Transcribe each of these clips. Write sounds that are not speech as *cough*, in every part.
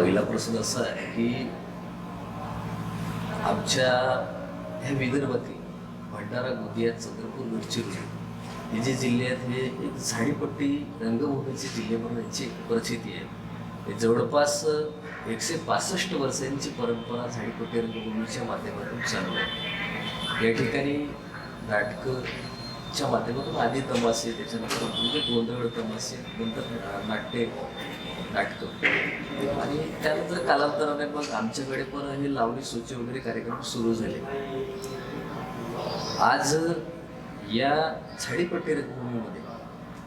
पहिला प्रश्न असा आहे की आमच्या ह्या विदर्भातील भंडारा गोंदिया चंद्रपूर गडचिरोली हे जे जिल्हे आहेत हे एक झाडीपट्टी रंगभूमीचे जिल्हे म्हणून यांची एक प्रचिती आहे. जवळपास एकशे पासष्ट वर्षांची परंपरा झाडीपट्टी रंगभूमीच्या माध्यमातून चालू आहे. या ठिकाणी च्या माध्यमातून आधी तमासे त्याच्यानंतर म्हणजे गोंधळ तमासे नंतर नाट्य नाटकं. आणि त्यानंतर कालांतराने मग आमच्याकडे पण हे लावणी सूची वगैरे कार्यक्रम सुरू झाले. आज या झाडीपट्टी रंगभूमीमध्ये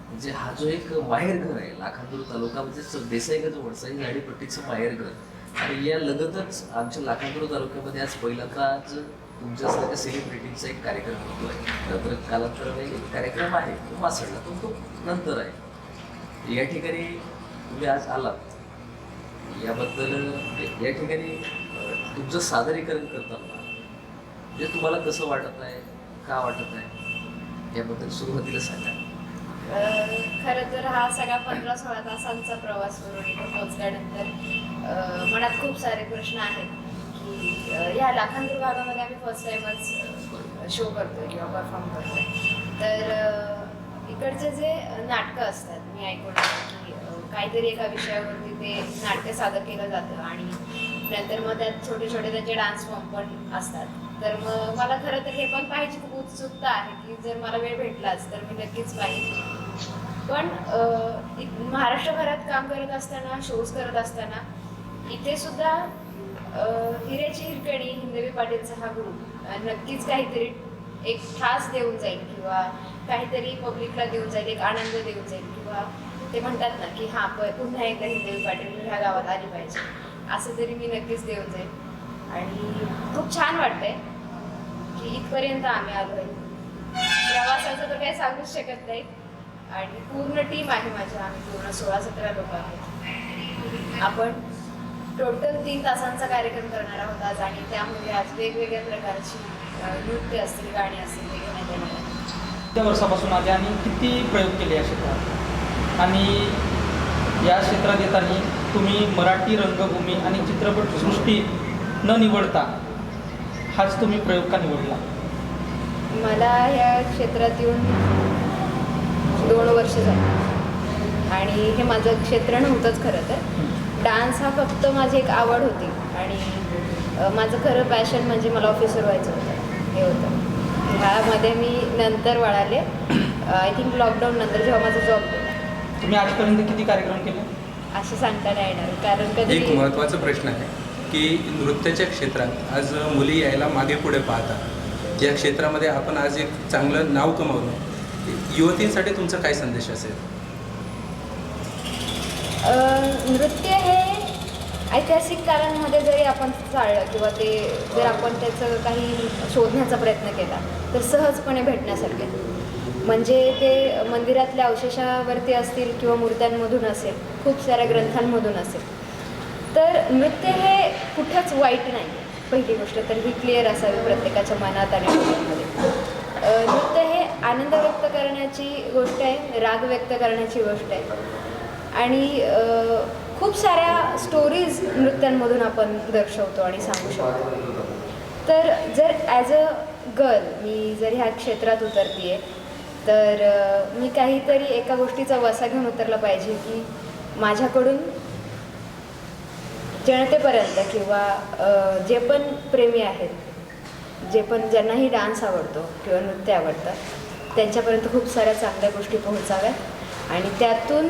म्हणजे हा जो एक माहेरघर आहे लाखांदूर तालुका म्हणजे देसाईगंज वडसा झाडीपट्टीचं माहेरघर या लगतच आमच्या लाखांदूर तालुक्यामध्ये आज पहिल्यांदाच आज तुमच्यासारख्या सेलिब्रिटींचा एक कार्यक्रम होतोय. नंतर कालांतर एक कार्यक्रम आहे तो मासडला तो तो नंतर आहे. या ठिकाणी तुम्ही आज आलात. याबद्दल या ठिकाणी तुमचं सादरीकरण करताना म्हणजे तुम्हाला कसं वाटत आहे का वाटत आहे याबद्दल सुरुवातीला सांगा. खरं तर हा सगळा पंधरा सोळा तासांचा प्रवास करून इथे पोहोचल्यानंतर मनात खूप सारे प्रश्न आहेत की या लाखांदूर भागामध्ये आम्ही फर्स्ट टाइमच शो करतोय किंवा परफॉर्म करतोय. तर इकडचे जे नाटकं असतात मी ऐकून की काहीतरी एका विषयावरती ते नाट्य सादर केलं जातं आणि नंतर मग त्यात छोटे छोटे त्याचे डान्स फॉर्म पण असतात. तर मग मला खरं तर हे पण पाहायची खूप उत्सुकता आहे की जर मला वेळ भेटलाच तर मी नक्कीच पाहिजे पण इ- महाराष्ट्रभरात काम करत असताना शोज करत असताना इथे सुद्धा हिरेची हिऱ्याची हिरकणी हिंदवी पाटीलचा हा ग्रुप नक्कीच काहीतरी एक ठास देऊन जाईल किंवा काहीतरी पब्लिकला देऊन जाईल एक आनंद देऊन जाईल किंवा ते म्हणतात ना की हां प पुन्हा एकदा हिंदवी पाटील ह्या गावात आली पाहिजे. असं तरी मी नक्कीच देऊन जाईल आणि खूप छान वाटतंय. की इथपर्यंत आम्ही आलो आहे प्रवासाचं तर काही सांगूच शकत नाही. आणि पूर्ण टीम आहे माझी आम्ही पूर्ण सोळा सतरा लोक आहोत. आपण टोटल तीन तासांचा कार्यक्रम करणार आहोत आज आणि त्यामध्ये आज वेगवेगळ्या प्रकारची नृत्य असतील गाणी असतील ते घेण्यात किती वर्षापासून आले आणि किती प्रयोग केले या क्षेत्रात? आणि या क्षेत्रात येताना तुम्ही मराठी रंगभूमी आणि चित्रपटसृष्टी न निवडता हाच तुम्ही प्रयोग का निवडला? मला या क्षेत्रात येऊन दोन वर्ष झाली. आणि हे माझं क्षेत्र नव्हतंच खरं तर. डान्स हा फक्त माझी एक आवड होती. आणि माझं खरं पॅशन म्हणजे मला ऑफिसर व्हायचं होतं. हे होतं. ह्यामध्ये मी नंतर वळाले. आय थिंक लॉकडाऊन नंतर जेव्हा माझा जॉब तुम्ही आजपर्यंत किती कार्यक्रम केले? असं सांगता नाही येणार. कारण कधी एक महत्त्वाचा प्रश्न आहे. की नृत्याच्या क्षेत्रात आज मुली यायला मागे पुढे पाहतात या क्षेत्रामध्ये आपण आज एक चांगलं नाव कमावलं. युवतींसाठी तुमचा काय संदेश असेल? नृत्य हे ऐतिहासिक काळांमध्ये जरी आपण चाललं किंवा ते जर आपण त्याचं काही शोधण्याचा प्रयत्न केला तर सहजपणे भेटण्यासारखे. म्हणजे ते मंदिरातल्या अवशेषावरती असतील किंवा मूर्त्यांमधून असेल खूप साऱ्या ग्रंथांमधून असेल. तर नृत्य हे कुठंच वाईट नाही पहिली गोष्ट. तर ही क्लिअर असावी प्रत्येकाच्या मनात आणि डोक्यामध्ये. नृत्य हे आनंद व्यक्त करण्याची गोष्ट आहे राग व्यक्त करण्याची गोष्ट आहे. आणि खूप साऱ्या स्टोरीज नृत्यांमधून आपण दर्शवतो आणि सांगू शकतो. तर जर ॲज अ गर्ल मी जर ह्या क्षेत्रात उतरते तर मी काहीतरी एका गोष्टीचा वसा घेऊन उतरला पाहिजे की माझ्याकडून जनतेपर्यंत किंवा जे पण प्रेमी आहेत जे पण ज्यांनाही डान्स आवडतो किंवा नृत्य आवडतं त्यांच्यापर्यंत खूप साऱ्या चांगल्या गोष्टी पोहोचाव्यात. आणि त्यातून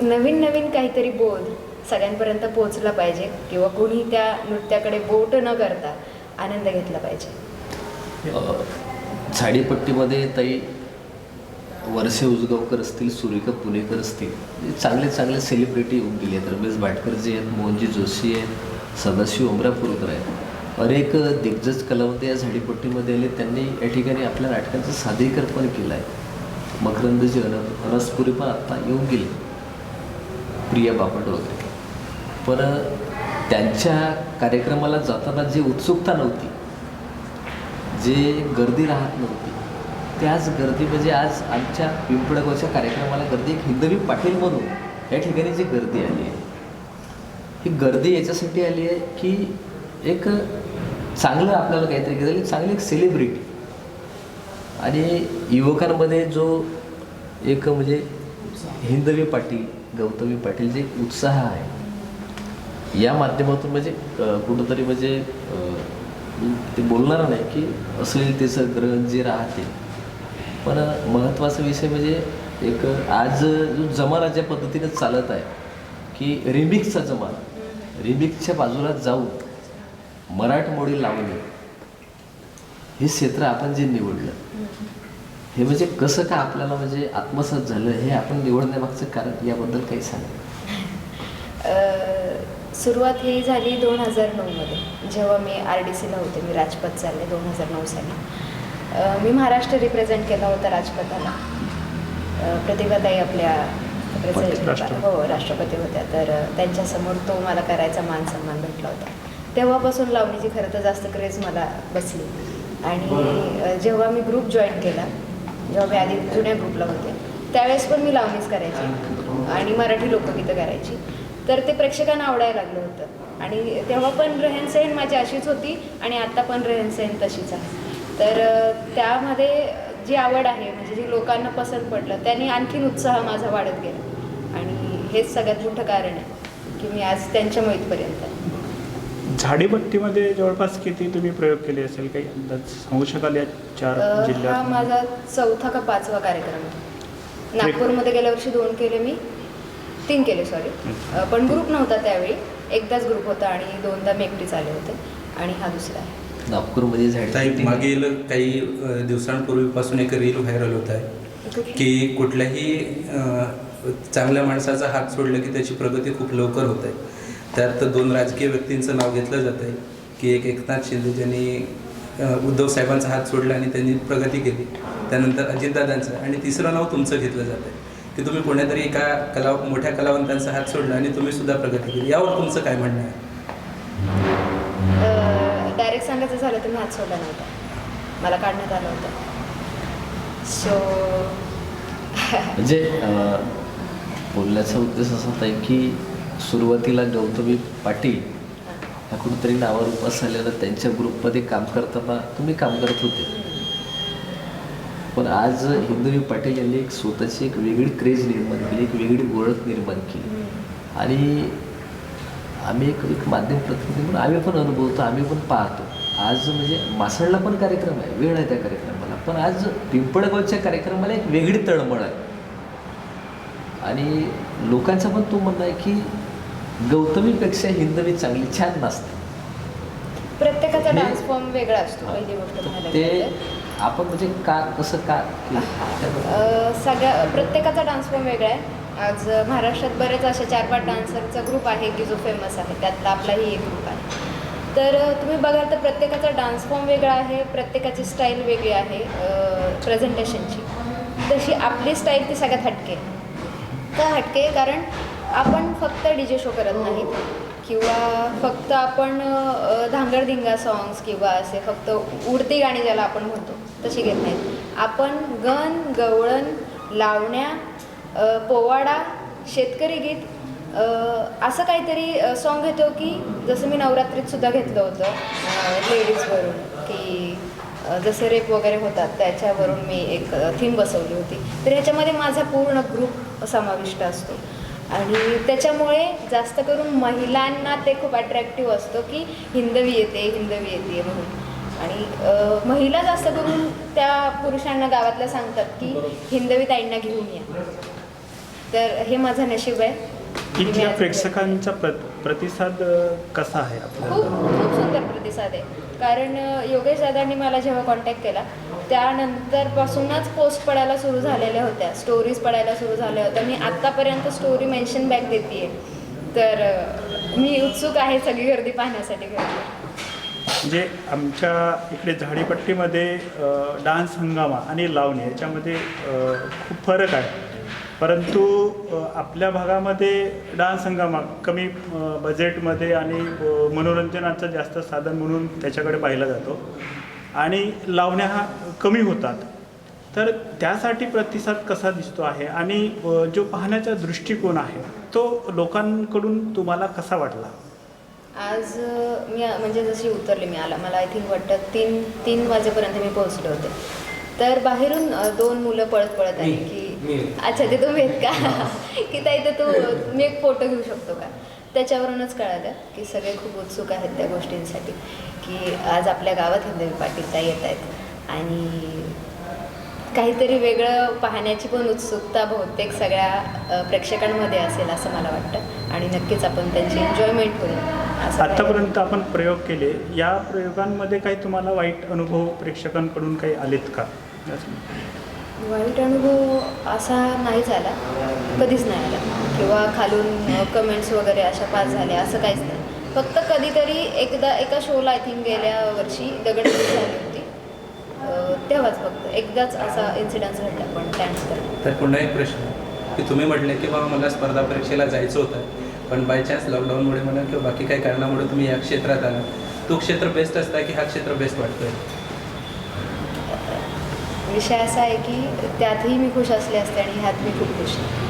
नवीन नवीन काहीतरी बोध सगळ्यांपर्यंत पोहोचला पाहिजे किंवा कोणी त्या नृत्याकडे बोट न करता आनंद घेतला पाहिजे. साडीपट्टीमध्ये झाडीपट्टीमध्ये ताई वरसे उजगावकर असतील सुरेखा पुणेकर असतील म्हणजे चांगले चांगले सेलिब्रिटी येऊन गेले आहेत. रमेश भाटकरजी आहेत मोहनजी जोशी आहेत सदाशिव अमरापूरकर आहेत. अनेक दिग्गज कलावंत या झाडीपट्टीमध्ये आले. त्यांनी या ठिकाणी आपल्या नाटकांचं सादरीकरण पण केलं आहे. मकरंदजी अन अनसपुरी पण आत्ता येऊन गेले. प्रिया बापट वगैरे. पण त्यांच्या कार्यक्रमाला जाताना जी उत्सुकता नव्हती जे गर्दी राहत नव्हती त्याच गर्दी म्हणजे आज आमच्या पिंपळगावच्या कार्यक्रमाला गर्दी एक हिंदवी पाटील म्हणून या ठिकाणी जी गर्दी आली आहे. ही गर्दी याच्यासाठी आली आहे की एक चांगलं आपल्याला काहीतरी केलं चांगली एक सेलिब्रिटी आणि युवकांमध्ये जो एक म्हणजे हिंदवी पाटील गौतमी पाटील जे उत्साह आहे या माध्यमातून म्हणजे कुठंतरी म्हणजे ते बोलणार नाही की अश्लीलतेचं ग्रहण जे राहते पण महत्त्वाचा विषय म्हणजे एक आज जो जमाना ज्या पद्धतीनं चालत आहे की रिमिक्सचा जमाना. रिमिक्सच्या बाजूला जाऊन मराठमोळी लावणे हे क्षेत्र आपण जे निवडलं हे म्हणजे कसं का आपल्याला म्हणजे आत्मसात झालं हे आपण निवडण्यामागचं कारण याबद्दल काही सांगा. सुरुवात ही झाली दोन हजार नऊमध्ये जेव्हा मी आर डी सीला होते मी राजपथ चालले दोन हजार नऊ साली. मी महाराष्ट्र रिप्रेझेंट केला होता राजपथाला. प्रतिभाताई आपल्या हो राष्ट्रपती होत्या. तर त्यांच्यासमोर तो मला करायचा मान सन्मान भेटला होता. तेव्हापासून लावणीची खरं तर जास्त क्रेज मला बसली. आणि जेव्हा मी ग्रुप जॉईन केला जेव्हा मी आधी जुन्या ग्रुपला होते त्यावेळेस पण मी लावणीच करायची. आणि मराठी लोकगीतं करायची. तर ते प्रेक्षकांना आवडायला लागलं होतं. आणि तेव्हा पण रहनसहन माझी अशीच होती आणि आत्ता पण रहनसहन तशीच आहे. तर त्यामध्ये जी आवड आहे म्हणजे जी लोकांना पसंत पडलं त्याने आणखीन उत्साह माझा वाढत गेला. आणि हेच सगळ्यात मोठं कारण आहे की मी आज त्यांच्या इथपर्यंत आहे. झाडीपट्टीमध्ये जवळपास किती तुम्ही प्रयोग केले असेल? काही अंदाज सांगू शकाल या चार अ, हा जिल्ह्यात माझा चौथा का पाचवा कार्यक्रम आहे. नागपूरमध्ये गेल्या वर्षी दोन केले मी. तीन केले सॉरी पण ग्रुप नव्हता त्यावेळी. एकदाच ग्रुप होता आणि दोनदा मी एकटीच आले होते. आणि हा दुसरा आहे. नागपूरमध्ये झाडी मागील काही दिवसांपूर्वीपासून एक रील व्हायरल होत आहे की कुठल्याही चांगल्या माणसाचा हात सोडलं की त्याची प्रगती खूप लवकर होत आहे. त्यात दोन राजकीय व्यक्तींचं नाव घेतलं जात आहे की एक एकनाथ शिंदे ज्यांनी उद्धव साहेबांचा हात सोडला आणि त्यांनी प्रगती केली. त्यानंतर अजितदादांचं आणि तिसरं नाव तुमचं घेतलं जात आहे की तुम्ही कोण्यातरी एका कला मोठ्या कलावंतांचा हात सोडला आणि तुम्ही सुद्धा प्रगती केली. यावर तुमचं काय म्हणणं आहे? डायरेक्ट सांगायचं झालं तर मी हात सोडला नव्हता. मला काढण्यात आलं होतं. सो म्हणजे बोलण्याचा उद्देश असा होता की सुरुवातीला गौतमी पाटील ह्या कुठेतरी नावावर उपास झालेलं त्यांच्या ग्रुपमध्ये काम करताना तुम्ही काम करत होते. पण आज हिंदवी पाटील यांनी एक स्वतःची एक वेगळी क्रेज निर्माण केली एक वेगळी ओळख निर्माण केली. आणि आम्ही एक एक माध्यम प्रतिनिधी म्हणून आम्ही पण अनुभवतो आम्ही पण पाहतो. आज म्हणजे मासळला पण कार्यक्रम आहे वेळ आहे त्या कार्यक्रमाला. पण आज पिंपळगावच्या कार्यक्रमाला एक वेगळी तळमळ आहे. आणि लोकांचं पण तो म्हणणं आहे की गौतमीपेक्षा हिंदवी चांगली छान नसते प्रत्येकाचा डान्स फॉर्म वेगळा असतो पहिली गोष्ट ते. आपण म्हणजे का कसं का सगळ्या प्रत्येकाचा डान्स फॉर्म वेगळा आहे. आज महाराष्ट्रात बरेच असे चार पाच डान्सरचा ग्रुप आहे की जो फेमस आहे. त्यातला आपलाही एक ग्रुप आहे. तर तुम्ही बघाल तर प्रत्येकाचा डान्स फॉर्म वेगळा आहे प्रत्येकाची स्टाईल वेगळी आहे प्रेझेंटेशनची तशी आपली स्टाईल ती सगळ्यात हटके. तर का हटके? कारण आपण फक्त डी जे शो करत नाहीत किंवा फक्त आपण धांगडधिंगा सॉंग्स किंवा असे फक्त उडती गाणी ज्याला आपण म्हणतो तशी घेत नाहीत आपण गण गवळण लावण्या पोवाडा शेतकरी गीत असं काहीतरी सॉन्ग घेतो की जसं मी नवरात्रीत सुद्धा घेतलं होतं लेडीजवरून की जसे रेप वगैरे होतात त्याच्यावरून मी एक थीम बसवली होती. तर ह्याच्यामध्ये माझा पूर्ण ग्रुप समाविष्ट असतो. आणि त्याच्यामुळे जास्त करून महिलांना ते खूप अट्रॅक्टिव्ह असतं की हिंदवी येते हिंदवी येते म्हणून. आणि महिला जास्त करून त्या पुरुषांना गावातल्या सांगतात की हिंदवी ताईंना घेऊन या. तर हे माझं नशीब आहे. इथल्या प्रेक्षकांचा प्र प्रतिसाद कसा आहे खूप आपल्याला खूप सुंदर प्रतिसाद आहे. कारण योगेश दादांनी मला जेव्हा कॉन्टॅक्ट केला त्यानंतरपासूनच पोस्ट पडायला सुरू झालेल्या होत्या. स्टोरीज पडायला सुरू झाल्या होत्या. मी आत्तापर्यंत स्टोरी मेन्शन बॅक देते तर मी उत्सुक आहे सगळी गर्दी पाहण्यासाठी गर्दी म्हणजे आमच्या इकडे झाडीपट्टीमध्ये डान्स हंगामा आणि लावणी याच्यामध्ये खूप फरक आहे. परंतु आपल्या भागामध्ये डान्स हंगामा कमी बजेटमध्ये आणि मनोरंजनाचं जास्त साधन म्हणून त्याच्याकडे पाहिला जातो. आणि लावण्या हा कमी होतात. तर त्यासाठी प्रतिसाद कसा दिसतो आहे? आणि जो पाहण्याचा दृष्टिकोन आहे तो लोकांकडून तुम्हाला कसा वाटला? आज मी म्हणजे जशी उतरले मी आला मला आय थिंक वाटतं तीन तीन वाजेपर्यंत मी पोहोचले होते. तर बाहेरून दोन मुलं पळत पळत आली की अच्छा ते तुम्ही आहेत का? *laughs* की ताई तर तू मी एक फोटो घेऊ शकतो का? त्याच्यावरूनच कळालं की सगळे खूप उत्सुक आहेत त्या गोष्टींसाठी की आज आपल्या गावात हिंदवी पाटील ताई येत आहेत. आणि काहीतरी वेगळं पाहण्याची पण उत्सुकता बहुतेक सगळ्या प्रेक्षकांमध्ये असेल असं मला वाटतं. आणि नक्कीच आपण त्यांची एन्जॉयमेंट होईल. आतापर्यंत आपण प्रयोग केले. या प्रयोगांमध्ये काही तुम्हाला वाईट अनुभव प्रेक्षकांकडून काही आलेत का? वाईट अनुभव असा नाही झाला. कधीच नाही आला. किंवा खालून कमेंट्स वगैरे अशा पास झाल्या असं काहीच नाही. फक्त कधीतरी एकदा एका शोला आय थिंक गेल्या वर्षी दगडफेक झाली होती. तेव्हाच फक्त. एकदाच असा इन्सिडन्स घडला पण त्यानंतर. तर पुन्हा एक प्रश्न. की तुम्ही म्हटले की बाबा मला स्पर्धा परीक्षेला जायचं होतं. पण बाय चान्स लॉकडाऊनमुळे म्हणा किंवा बाकी काही कारणामुळे तुम्ही या क्षेत्रात आला तो क्षेत्र बेस्ट असता की हा क्षेत्र बेस्ट वाटतोय? विषय असा आहे की त्यातही मी खुश असले असते आणि ह्यात मी खूप खुश आहे.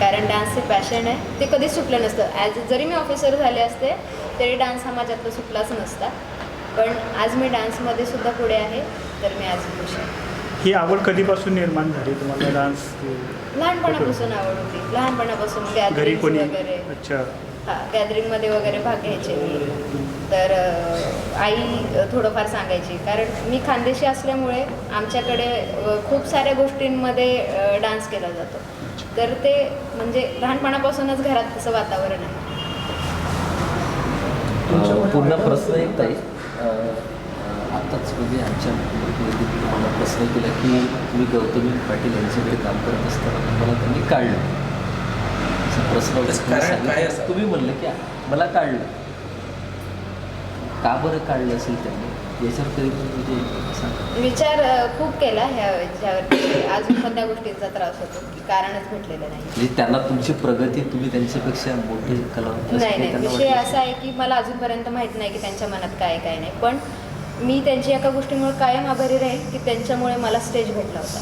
कारण डान्सचे पॅशन आहे. ते कधीच सुटलं नसतं. ॲज जरी मी ऑफिसर झाले असते तरी डान्स हा माझ्यातला सुटलाच नसता. पण आज मी डान्समध्ये सुद्धा पुढे आहे तर मी आज खुश आहे. ही आवड कधीपासून निर्माण झाली तुम्हाला? डान्स लहानपणापासून आवड होती. लहानपणापासून घरी गॅदरिंग कोणी? अच्छा. हां गॅदरिंगमध्ये वगैरे भाग घ्यायचे. मी तर आई थोडंफार सांगायची. कारण मी खानदेशी असल्यामुळे आमच्याकडे खूप साऱ्या गोष्टींमध्ये डान्स केला जातो. तर ते म्हणजे लहानपणापासूनच घरात तसं वातावरण आहे. अं, पुन्हा प्रश्न एक ताई आत्ताच म्हणजे आमच्या मुलीने तुम्हाला प्रश्न केला की तुम्ही गौतमी पाटील यांच्याकडे काम करत असताना तुम्हाला त्यांनी काढलं. प्रश्न कारण. काय असावं? तुम्ही म्हणलं की मला काढलं का बरं काढलं असेल त्यांनी? याच्यावर म्हणजे सांगा विचार अ, खूप केला ह्या ह्यावरती. अजून पण त्या गोष्टींचा त्रास होतो की कारणच भेटलेलं नाही. म्हणजे त्यांना तुमची प्रगती तुम्ही त्यांच्यापेक्षा मोठे कलावंत असं नाही काही नाही. त्यांना विषय वाटलं? असा आहे की मला अजूनपर्यंत माहीत नाही की त्यांच्या मनात काय काय नाही. पण मी त्यांची एका गोष्टीमुळे कायम आभारी राहील की त्यांच्यामुळे मला स्टेज भेटला होता.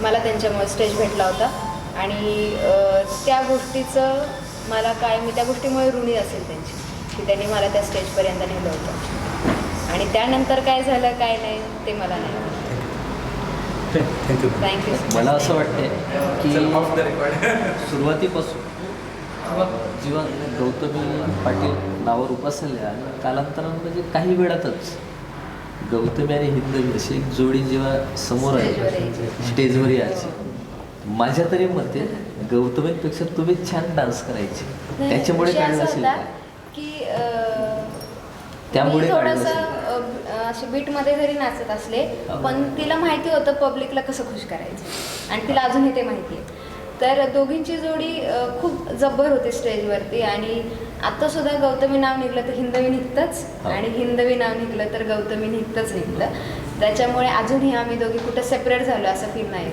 मला त्यांच्यामुळे स्टेज भेटला होता. आणि त्या गोष्टीचं मला काय मी त्या गोष्टीमुळे ऋणी असेल त्यांची की त्यांनी मला त्या स्टेजपर्यंत नेलं होतं. आणि त्यानंतर काय झालं काय नाही ते मला नाही थँक्यू थँक्यू मला असं वाटतंय की *laughs* सुरुवातीपासून जेव्हा गौतमी पाटील नावावर उपासल्या आणि कालांतरानं म्हणजे काही वेळातच गौतमी आणि हिंदवी अशी एक जोडी जेव्हा समोर स्टेजवर आहे. स्टेजवर यायची. माझ्या तरी मते गौतमीपेक्षा तुम्ही छान डान्स करायचे त्याच्यामुळे काढलं असा असेल का? त्यामुळे मी काढलं थोडंसं असेल. अं, अशी बीटमध्ये जरी नाचत असले हा. पण तिला माहिती होतं पब्लिकला कसं खुश करायचं आणि तिला अजूनही ते माहिती आहे तर दोघींची जोडी खूप जब्बर होती स्टेजवरती आणि आता सुद्धा गौतमी नाव निघलं तर हिंदवी निघतंच हा. आणि हिंदवी नाव निघलं तर गौतमी निघतंच निघतं त्याच्यामुळे अजूनही आम्ही दोघी कुठं सेपरेट झालो असं फील नाही.